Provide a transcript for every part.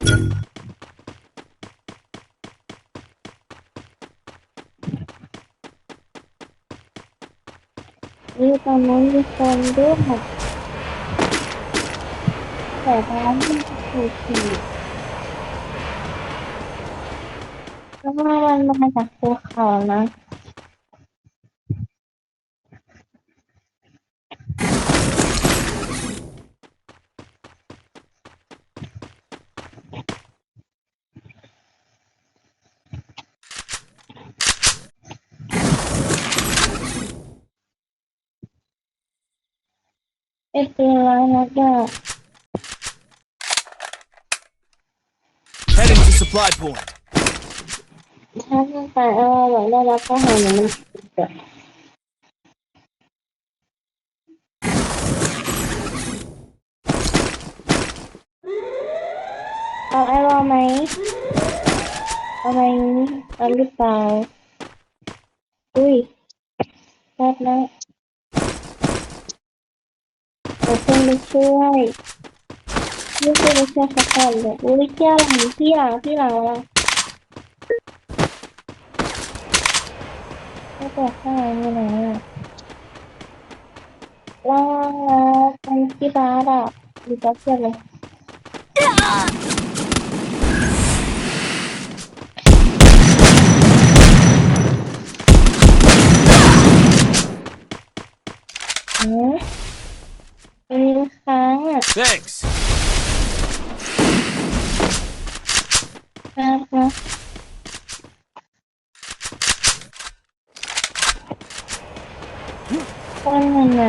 นี่ตอนนั้นมีคนด้วยแต่ร้านมันถูกผีแล้วว่ามันมาจากภูเขานะ ไอ้ปืนร้ายนักอะ Heading to supply point. ถ้ามันไปเออแบบได้รับข้อหาเนี่ยมันเกิด เอาไอ้รอไหมเอาไหมเอาหรือเปล่า อุ้ยแป๊บนะ เดี๋ยวเพื่อนไปช่วยนี่คือไปช่วยสักคนเลยอุ้ยเจ้าหลังพี่หลังพี่หลังเราไม่เปิดข้างในมีไหนอะล่างแล้วไปที่บาร์อะดีจับเพื่อนเลยเอ๊ะมีค้างอะ Thanks. แป๊บนะคนมันไห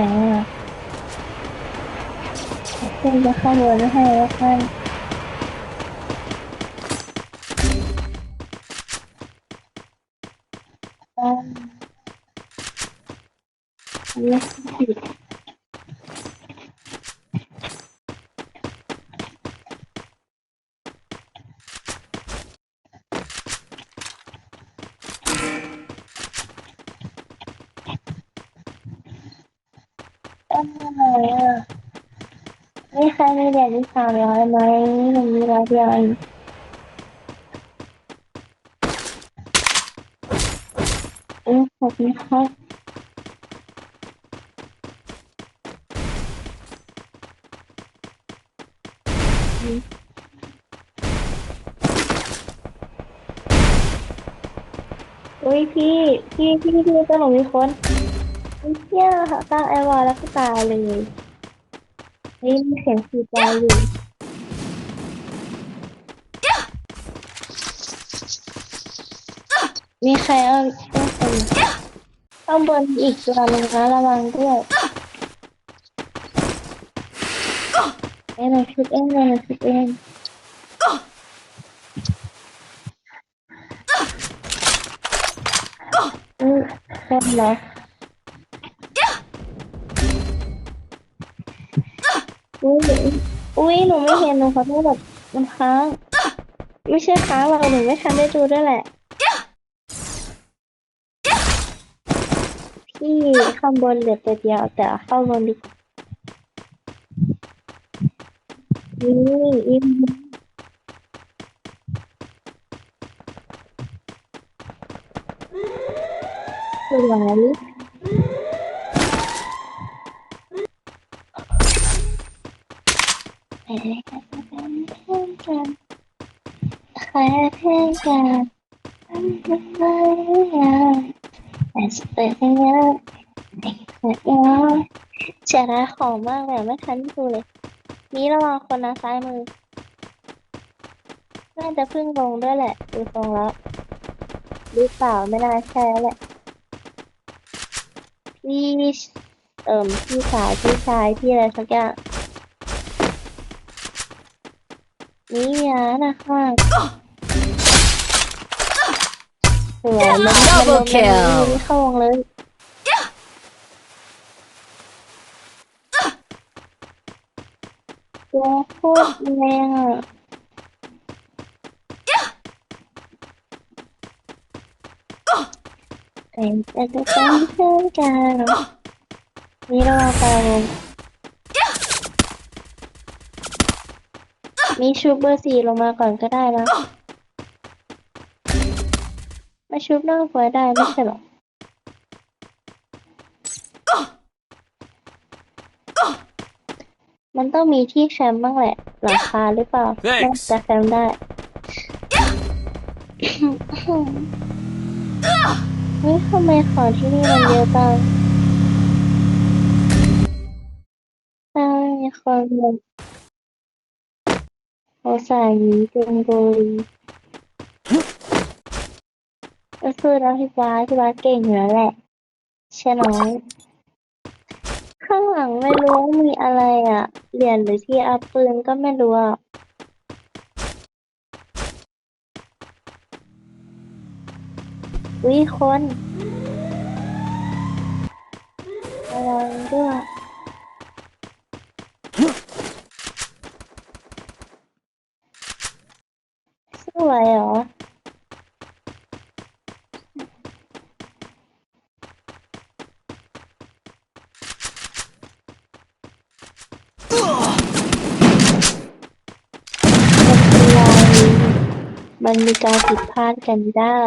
อะคุณจะเข้าบนไม่ให้แล้วกันอืมเลือกผิดต้นไหนอะนี่ใครมีเหรียญที่สามร้อยไหมหนูมีร้อยเดียวเองอืมขอบคุณครับอุ้ยพี่ พี่ พี่พี่ตลกมีคน เหี้ยค่ะตั้งไอวอลแล้วก็ตายเลยนี่มีเสียงสีตายอยู่มีใครเอาช่วยคนข้างบนอีกตัวหนึงนะระวังด้วยเอ้ยหนูชุดเองเลยหนูชุดเองอือคนเหรอ อุ้ยอุ้ยหนูไม่เห็นหนูขอโทษแบบมันค้าง ไม่ใช่ค้างหรอกหนูไม่ทันได้ดูด้วยแหละ พี่ข้างบนเหลือตัวเดียวแต่เข้าบนดีกว่านี่อิมสวย ไปเลยกันเป็นเพื่อนกันแค่เพื่อนกันทำกันไม่ได้แต่สเตย์ยังไงเสียดายของมากเลยไม่ทันดูเลย นี่ระวังคนนะซ้ายมือน่าจะพิ่งลงด้วยแหละดูทรงแล้วหรือเปล่าไม่น่าใช่แล้วแหละพี่เอิ่มพี่สาวพี่ชายพี่อะไรสักอย่าง นี่นะนะข้างสวยมันมันลง Double มัน kill ไม่เข้าวงเลยตัวโคตรแรงอะ แต่จะจะต้องเพื่อนกันนี่เราไปวง มีชุบเบอร์สี่ลงมาก่อนก็ได้นะมาชุบนอกไว้ได้ไม่ใช่เหรอมันต้องมีที่แคมป์บ้างแหละหลังคาหรือเปล่า Thanks น่าจะแคมป์ได้เฮ้ยทำไมของที่นี่มันเยอะจังใช่คนมัน เขาใส่หมีจงโบรีก็คือน้องพี่บาสพี่บาเก่งอยู่แล้วแหละใช่น้อยข้างหลังไม่รู้ว่ามีอะไรอะ เหรียญหรือที่อัพปืนก็ไม่รู้อะวิคนระวังด้วย สวยเหรอ มันมีการผิดพลาดกันได้